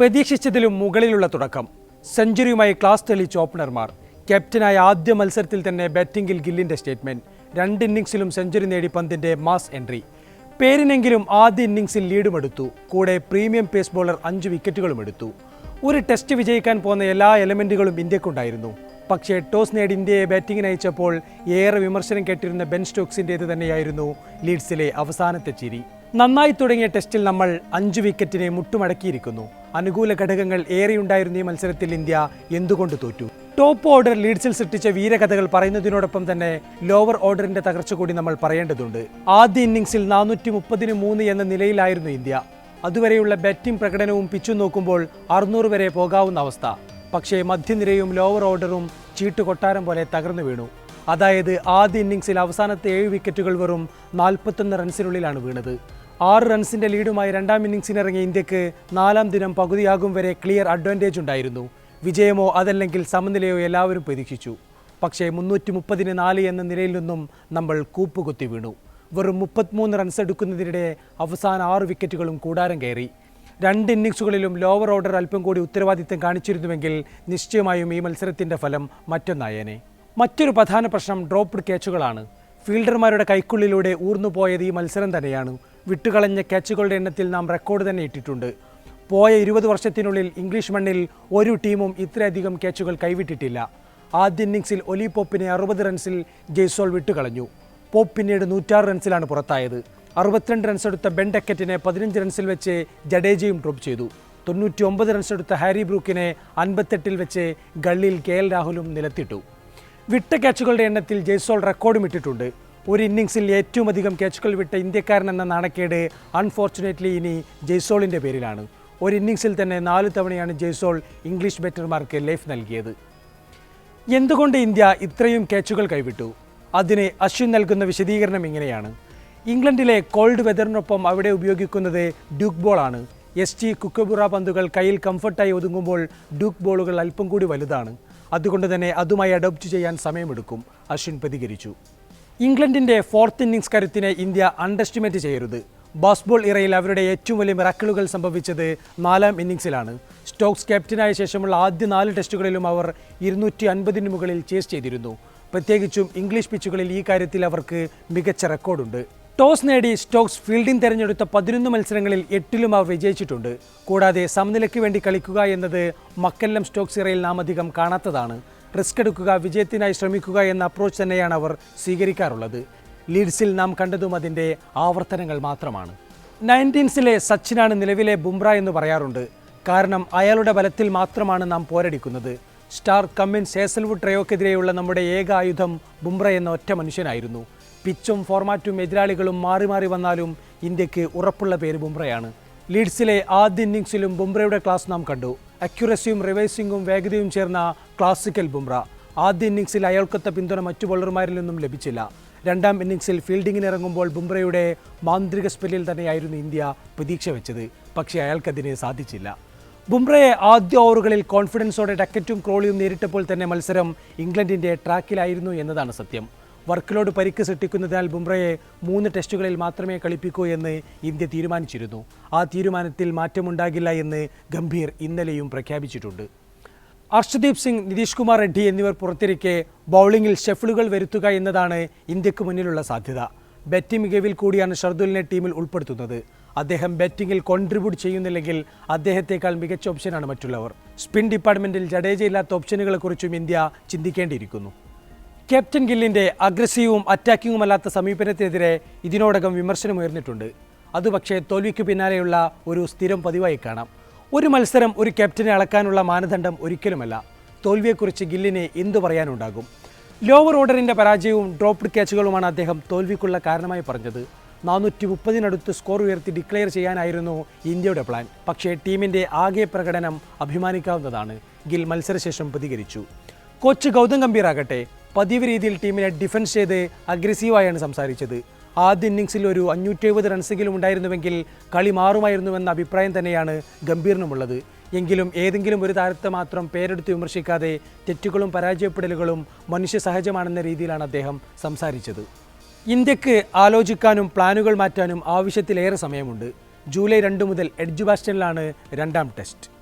പ്രതീക്ഷിച്ചതിലും മുകളിലുള്ള തുടക്കം. സെഞ്ചുറിയുമായി ക്ലാസ് തെളിയിച്ച ഓപ്പണർമാർ ക്യാപ്റ്റനായ ആദ്യ മത്സരത്തിൽ തന്നെ ബാറ്റിംഗിൽ ഗില്ലിന്റെ സ്റ്റേറ്റ്മെന്റ്. രണ്ട് ഇന്നിംഗ്സിലും സെഞ്ചുറി നേടി പന്തിന്റെ മാസ് എൻട്രി. പേരിനെങ്കിലും ആദ്യ ഇന്നിംഗ്സിൽ ലീഡും എടുത്തു. കൂടെ പ്രീമിയം പേസ് ബോളർ അഞ്ച് വിക്കറ്റുകളും എടുത്തു. ഒരു ടെസ്റ്റ് വിജയിക്കാൻ പോകുന്ന എല്ലാ എലമെന്റുകളും ഇന്ത്യക്കുണ്ടായിരുന്നു. പക്ഷേ ടോസ് നേടി ഇന്ത്യയെ ബാറ്റിംഗിന് അയച്ചപ്പോൾ ഏറെ വിമർശനം കേട്ടിരുന്ന ബെൻ സ്റ്റോക്സിന്റേത് തന്നെയായിരുന്നു ലീഡ്സിലെ അവസാനത്തെ ചിരി. നന്നായി തുടങ്ങിയ ടെസ്റ്റിൽ നമ്മൾ അഞ്ച് വിക്കറ്റിനെ മുട്ടുമടക്കിയിരിക്കുന്നു. അനുകൂല ഘടകങ്ങൾ ഏറെയുണ്ടായിരുന്ന ഈ മത്സരത്തിൽ ഇന്ത്യ എന്തുകൊണ്ട് തോറ്റു? ടോപ്പ് ഓർഡർ ലീഡ്സിൽ സൃഷ്ടിച്ച വീരകഥകൾ പറയുന്നതിനോടൊപ്പം തന്നെ ലോവർ ഓർഡറിന്റെ തകർച്ച കൂടി നമ്മൾ പറയേണ്ടതുണ്ട്. ആദ്യ ഇന്നിംഗ്സിൽ നാനൂറ്റി മുപ്പതിന് മൂന്ന് എന്ന നിലയിലായിരുന്നു ഇന്ത്യ. അതുവരെയുള്ള ബാറ്റിംഗ് പ്രകടനവും പിച്ചും നോക്കുമ്പോൾ അറുന്നൂറ് വരെ പോകാവുന്ന അവസ്ഥ. പക്ഷേ മധ്യനിരയും ലോവർ ഓർഡറും ചീട്ട് കൊട്ടാരം പോലെ തകർന്നു വീണു. അതായത് ആദ്യ ഇന്നിംഗ്സിൽ അവസാനത്തെ ഏഴ് വിക്കറ്റുകൾ വെറും നാൽപ്പത്തൊന്ന് റൺസിനുള്ളിലാണ് വീണത്. ആറ് റൺസിന്റെ ലീഡുമായി രണ്ടാം ഇന്നിംഗ്സിനിറങ്ങിയ ഇന്ത്യയ്ക്ക് നാലാം ദിനം പകുതിയാകും വരെ ക്ലിയർ അഡ്വാന്റേജ് ഉണ്ടായിരുന്നു. വിജയമോ അതല്ലെങ്കിൽ സമനിലയോ എല്ലാവരും പ്രതീക്ഷിച്ചു. പക്ഷേ മുന്നൂറ്റി മുപ്പതിന് നാല് എന്ന നിലയിൽ നിന്നും നമ്മൾ കൂപ്പുകുത്തി വീണു. വെറും മുപ്പത്തിമൂന്ന് റൺസ് എടുക്കുന്നതിനിടെ അവസാന ആറ് വിക്കറ്റുകളും കൂടാരം കയറി. രണ്ട് ഇന്നിംഗ്സുകളിലും ലോവർ ഓർഡർ അല്പം കൂടി ഉത്തരവാദിത്തം കാണിച്ചിരുന്നുവെങ്കിൽ നിശ്ചയമായും ഈ മത്സരത്തിന്റെ ഫലം മറ്റൊന്നായേനെ. മറ്റൊരു പ്രധാന പ്രശ്നം ഡ്രോപ്ഡ് ക്യാച്ചുകളാണ് ഫീൽഡർമാരുടെ കൈക്കുള്ളിലൂടെ ഊർന്നുപോയത് ഈ മത്സരം തന്നെയാണ്. വിട്ടുകളഞ്ഞ ക്യാച്ചുകളുടെ എണ്ണത്തിൽ നാം റെക്കോർഡ് തന്നെ ഇട്ടിട്ടുണ്ട്. പോയ ഇരുപത് വർഷത്തിനുള്ളിൽ ഇംഗ്ലീഷ് മണ്ണിൽ ഒരു ടീമും ഇത്രയധികം ക്യാച്ചുകൾ കൈവിട്ടിട്ടില്ല. ആദ്യ ഇന്നിംഗ്സിൽ ഒലി പോപ്പിനെ അറുപത് റൺസിൽ ജയ്സോൾ വിട്ടുകളഞ്ഞു. പോപ്പ് പിന്നീട് നൂറ്റാറ് റൺസിലാണ് പുറത്തായത്. അറുപത്തിരണ്ട് റൺസ് എടുത്ത ബെൻ ഡക്കറ്റിനെ പതിനഞ്ച് റൺസിൽ വെച്ച് ജഡേജയും ഡ്രോപ്പ് ചെയ്തു. തൊണ്ണൂറ്റി ഒമ്പത് റൺസ് എടുത്ത ഹാരി ബ്രൂക്കിനെ അൻപത്തെട്ടിൽ വെച്ച് ഗള്ളിയിൽ കെ എൽ രാഹുലും നിലത്തിട്ടു. വിട്ട ക്യാച്ചുകളുടെ എണ്ണത്തിൽ ജയ്സോൾ റെക്കോർഡും ഇട്ടിട്ടുണ്ട് ഒരു ഇന്നിംഗ്സിൽ ഏറ്റവും അധികം ക്യാച്ചുകൾ വിട്ട ഇന്ത്യക്കാരൻ എന്ന നാണക്കേട് അൺഫോർച്ചുനേറ്റ്ലി ഇനി ജയ്സോളിന്റെ പേരിലാണ്. ഒരു ഇന്നിംഗ്സിൽ തന്നെ നാല് തവണയാണ് ജയ്സോൾ ഇംഗ്ലീഷ് ബാറ്റർമാർക്ക് ലൈഫ് നൽകിയത്. എന്തുകൊണ്ട് ഇന്ത്യ ഇത്രയും ക്യാച്ചുകൾ കൈവിട്ടു? അതിന് അശ്വിൻ നൽകുന്ന വിശദീകരണം ഇങ്ങനെയാണ്. ഇംഗ്ലണ്ടിലെ കോൾഡ് വെതറിനൊപ്പം അവിടെ ഉപയോഗിക്കുന്നത് ഡ്യൂക്ക് ബോളാണ്. എസ് ടി കുക്കബുറ പന്തുകൾ കയ്യിൽ കംഫർട്ടായി ഒതുങ്ങുമ്പോൾ ഡ്യൂക്ക് ബോളുകൾ അല്പം കൂടി വലുതാണ്. അതുകൊണ്ട് തന്നെ അതുമായി അഡോപ്റ്റ് ചെയ്യാൻ സമയമെടുക്കും. അശ്വിൻ പ്രതികരിച്ചു. ഇംഗ്ലണ്ടിന്റെ ഫോർത്ത് ഇന്നിങ്സ് കരുത്തിനെ ഇന്ത്യ അണ്ടർസ്റ്റിമേറ്റ് ചെയ്യരുത്. ബാസ്ബോൾ ഇറയിൽ അവരുടെ ഏറ്റവും വലിയ മിറക്കിളുകൾ സംഭവിച്ചത് നാലാം ഇന്നിങ്സിലാണ് സ്റ്റോക്സ് ക്യാപ്റ്റനായ ശേഷമുള്ള ആദ്യ നാല് ടെസ്റ്റുകളിലും അവർ ഇരുന്നൂറ്റി അൻപതിന് മുകളിൽ ചേസ് ചെയ്തിരുന്നു. പ്രത്യേകിച്ചും ഇംഗ്ലീഷ് പിച്ചുകളിൽ ഈ കാര്യത്തിൽ അവർക്ക് മികച്ച റെക്കോർഡുണ്ട് ടോസ് നേടി സ്റ്റോക്സ് ഫീൽഡിംഗ് തെരഞ്ഞെടുത്ത പതിനൊന്ന് മത്സരങ്ങളിൽ എട്ടിലും അവർ വിജയിച്ചിട്ടുണ്ട്. കൂടാതെ സമനിലയ്ക്ക് വേണ്ടി കളിക്കുക എന്നത് മക്കെല്ലം സ്റ്റോക്സ് ഇറയിൽ നാം അധികം കാണാത്തതാണ്. റിസ്ക് എടുക്കുക വിജയത്തിനായി ശ്രമിക്കുക എന്ന അപ്രോച്ച് തന്നെയാണ് അവർ സ്വീകരിക്കാറുള്ളത്. ലീഡ്സിൽ നാം കണ്ടതും അതിന്റെ ആവർത്തനങ്ങൾ മാത്രമാണ്. നയന്റീൻസിലെ സച്ചിനാണ് നിലവിലെ ബുംറ എന്ന് പറയാറുണ്ട്. കാരണം അയാളുടെ ബലത്തിൽ മാത്രമാണ് നാം പോരടിക്കുന്നത്. സ്റ്റാർ കമ്മിൻസ് ഹേസൽവുഡ് ട്രയോക്കെതിരെയുള്ള നമ്മുടെ ഏക ആയുധം ബുംറ എന്ന ഒറ്റ മനുഷ്യനായിരുന്നു. പിച്ചും ഫോർമാറ്റും എതിരാളികളും മാറി മാറി വന്നാലും ഇന്ത്യയ്ക്ക് ഉറപ്പുള്ള പേര് ബുംറയാണ്. ലീഡ്സിലെ ആദ്യ ഇന്നിംഗ്സിലും ബുംറയുടെ ക്ലാസ് നാം കണ്ടു. അക്യുറസിയും റിവേഴ്സിംഗും വേഗതയും ചേർന്ന ക്ലാസിക്കൽ ബുംറ. ആദ്യ ഇന്നിംഗ്സിൽ അയാൾക്കൊത്ത പിന്തുണ മറ്റു ബോളർമാരിൽ നിന്നും ലഭിച്ചില്ല. രണ്ടാം ഇന്നിംഗ്സിൽ ഫീൽഡിങ്ങിന് ഇറങ്ങുമ്പോൾ ബുംറയുടെ മാന്ത്രിക സ്പെല്ലിൽ തന്നെയായിരുന്നു ഇന്ത്യ പ്രതീക്ഷ വെച്ചത്. പക്ഷേ അയാൾക്കതിന് സാധിച്ചില്ല. ബുംറയെ ആദ്യ ഓവറുകളിൽ കോൺഫിഡൻസോടെ ടക്കറ്റും ക്രോളിയും നേരിട്ടപ്പോൾ തന്നെ മത്സരം ഇംഗ്ലണ്ടിന്റെ ട്രാക്കിലായിരുന്നു എന്നതാണ് സത്യം. വർക്ക് ലോഡ് പരിക്ക് സൃഷ്ടിക്കുന്നതിനാൽ ബുംറയെ മൂന്ന് ടെസ്റ്റുകളിൽ മാത്രമേ കളിപ്പിക്കൂ എന്ന് ഇന്ത്യ തീരുമാനിച്ചിരുന്നു. ആ തീരുമാനത്തിൽ മാറ്റമുണ്ടാകില്ല എന്ന് ഗംഭീർ ഇന്നലെയും പ്രഖ്യാപിച്ചിട്ടുണ്ട്. അർഷദീപ് സിംഗ് നിതീഷ് കുമാർ റെഡ്ഡി എന്നിവർ പുറത്തിരിക്കെ ബൗളിംഗിൽ ഷെഫിളുകൾ വരുത്തുക എന്നതാണ് ഇന്ത്യയ്ക്ക് മുന്നിലുള്ള സാധ്യത. ബാറ്റിംഗ് മികവിൽ കൂടിയാണ് ഷർദുലിനെ ടീമിൽ ഉൾപ്പെടുത്തുന്നത്. അദ്ദേഹം ബാറ്റിങ്ങിൽ കോൺട്രിബ്യൂട്ട് ചെയ്യുന്നില്ലെങ്കിൽ അദ്ദേഹത്തെക്കാൾ മികച്ച ഓപ്ഷനാണ് മറ്റുള്ളവർ. സ്പിൻ ഡിപ്പാർട്ട്മെന്റിൽ ജഡേജയില്ലാത്ത ഓപ്ഷനുകളെക്കുറിച്ചും ഇന്ത്യ ചിന്തിക്കേണ്ടിയിരിക്കുന്നു. ക്യാപ്റ്റൻ ഗില്ലിന്റെ അഗ്രസീവും അറ്റാക്കിങ്ങുമല്ലാത്ത സമീപനത്തിനെതിരെ ഇതിനോടകം വിമർശനമുയർന്നിട്ടുണ്ട് അത് പക്ഷേ തോൽവിക്ക് പിന്നാലെയുള്ള ഒരു സ്ഥിരം പതിവായി കാണാം. ഒരു മത്സരം ഒരു ക്യാപ്റ്റനെ അളക്കാനുള്ള മാനദണ്ഡം ഒരിക്കലുമല്ല. തോൽവിയെക്കുറിച്ച് ഗില്ലിന് എന്തു പറയാനുണ്ടാകും? ലോവർ ഓർഡറിന്റെ പരാജയവും ഡ്രോപ്ഡ് ക്യാച്ചുകളുമാണ് അദ്ദേഹം തോൽവിക്കുള്ള കാരണമായി പറഞ്ഞത്. നാനൂറ്റി മുപ്പതിനടുത്ത് സ്കോർ ഉയർത്തി ഡിക്ലെയർ ചെയ്യാനായിരുന്നു ഇന്ത്യയുടെ പ്ലാൻ. പക്ഷേ ടീമിന്റെ ആകെ പ്രകടനം അഭിമാനിക്കാവുന്നതാണ്. ഗിൽ മത്സരശേഷം പ്രതികരിച്ചു. കോച്ച് ഗൗതം ഗംഭീർ ആകട്ടെ പതിവ് രീതിയിൽ ടീമിനെ ഡിഫൻസ് ചെയ്ത് അഗ്രസീവായാണ് സംസാരിച്ചത്. ആദ്യ ഇന്നിംഗ്സിൽ ഒരു അഞ്ഞൂറ്റി എഴുപത് റൺസെങ്കിലും ഉണ്ടായിരുന്നുവെങ്കിൽ കളി മാറുമായിരുന്നുവെന്ന അഭിപ്രായം തന്നെയാണ് ഗംഭീറിനുമുള്ളത്. എങ്കിലും ഏതെങ്കിലും ഒരു താരത്തെ മാത്രം പേരെടുത്ത് വിമർശിക്കാതെ തെറ്റുകളും പരാജയപ്പെടലുകളും മനുഷ്യ സഹജമാണെന്ന രീതിയിലാണ് അദ്ദേഹം സംസാരിച്ചത്. ഇന്ത്യയ്ക്ക് ആലോചിക്കാനും പ്ലാനുകൾ മാറ്റാനും ആവശ്യത്തിലേറെ സമയമുണ്ട്. ജൂലൈ രണ്ട് മുതൽ എഡ്ജ് ബാസ്റ്റനിലാണ് രണ്ടാം ടെസ്റ്റ്.